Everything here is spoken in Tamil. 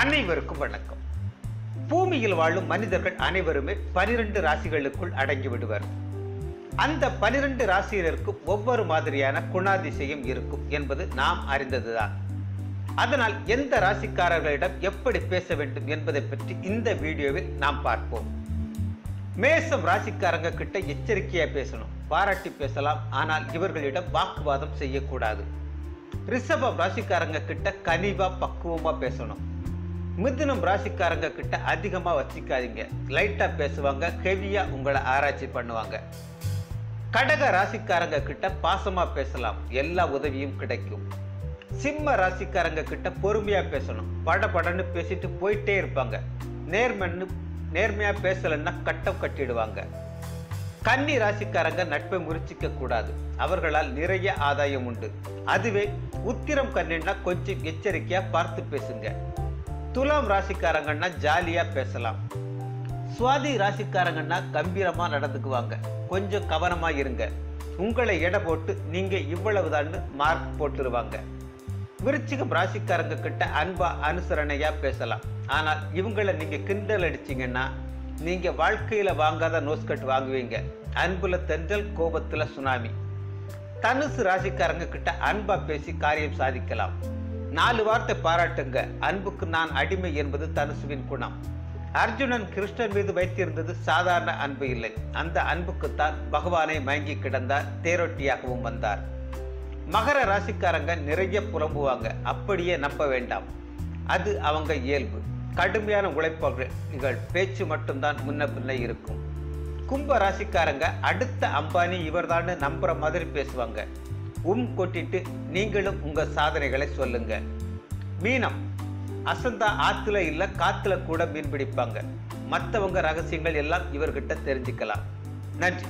அனைவருக்கும் வணக்கம். பூமியில் வாழும் மனிதர்கள் அனைவருமே பனிரெண்டு ராசிகளுக்குள் அடங்கி விடுவர். அந்த பனிரெண்டு ராசியினருக்கும் ஒவ்வொரு மாதிரியான குணாதிசயம் இருக்கும் என்பது நாம் அறிந்ததுதான். அதனால் எந்த ராசிக்காரர்களிடம் எப்படி பேச வேண்டும் என்பதை பற்றி இந்த வீடியோவில் நாம் பார்ப்போம். மேசம் ராசிக்காரங்க கிட்ட எச்சரிக்கையா பேசணும் பாராட்டி பேசலாம் ஆனால் இவர்களிடம் வாக்குவாதம் செய்யக்கூடாது. ரிஷபம் ராசிக்காரங்க கிட்ட கனிவா பக்குவமா பேசணும். மிதுனம் ராசிக்காரங்க கிட்ட அதிகமாக வச்சுக்காதீங்க லைட்டாக பேசுவாங்க ஹெவியாக உங்களை ஆராய்ச்சி பண்ணுவாங்க. கடக ராசிக்காரங்க கிட்ட பாசமாக பேசலாம். எல்லா உதவியும் கிடைக்கும். சிம்ம ராசிக்காரங்க கிட்ட பொறுமையாக பேசணும். படபடன்னு பேசிட்டு போயிட்டே இருப்பாங்க. நேர்மன்னு நேர்மையாக பேசலைன்னா கட்டம் கட்டிடுவாங்க. கன்னி ராசிக்காரங்க நட்பை முறிச்சிக்க கூடாது. அவர்களால் நிறைய ஆதாயம் உண்டு. அதுவே உத்திரம் கண்ணின்னா கொஞ்சம் எச்சரிக்கையாக பார்த்து பேசுங்க. துலாம் ராசிக்காரங்கன்னா ஜாலியாக பேசலாம். சுவாதி ராசிக்காரங்கன்னா கம்பீரமாக நடந்துக்குவாங்க. கொஞ்சம் கவனமாக இருங்க. உங்களை எடை போட்டு நீங்கள் இவ்வளவுதான்னு மார்க் போட்டுருவாங்க. விருச்சிகம் ராசிக்காரங்க கிட்ட அன்பா அனுசரணையாக பேசலாம். ஆனால் இவங்களை நீங்கள் கிண்டல் அடிச்சிங்கன்னா நீங்கள் வாழ்க்கையில் வாங்காத நோஸ்கட் வாங்குவீங்க. அன்பில் தென்றல் கோபத்தில் சுனாமி. தனுசு ராசிக்காரங்க கிட்ட அன்பா பேசி காரியம் சாதிக்கலாம். நாலு வார்த்தை பாராட்டுங்க. அன்புக்கு நான் அடிமை என்பது தனுசுவின் குணம். அர்ஜுனன் கிருஷ்ணன் மீது வைத்திருந்தது சாதாரண அன்பு இல்லை. அந்த அன்புக்குத்தான் பகவானை மயங்கி கிடந்தார் தேரொட்டியாகவும் வந்தார். மகர ராசிக்காரங்க நிறைய புலம்புவாங்க. அப்படியே நம்ப வேண்டாம். அது அவங்க இயல்பு. கடுமையான உழைப்பாளர்கள் பேச்சு மட்டும்தான் முன்ன பின்ன இருக்கும். கும்ப ராசிக்காரங்க அடுத்த அம்பானி இவர்தான்னு நம்புற மாதிரி பேசுவாங்க. உம் கொட்டிட்டு நீங்களும் உங்க சாதனைகளை சொல்லுங்க. மீனம் அசந்தா ஆத்துல இல்ல காத்துல கூட மீன் பிடிப்பாங்க. மற்றவங்க ரகசியங்கள் எல்லாம் இவர்கிட்ட தெரிஞ்சுக்கலாம். நன்றி.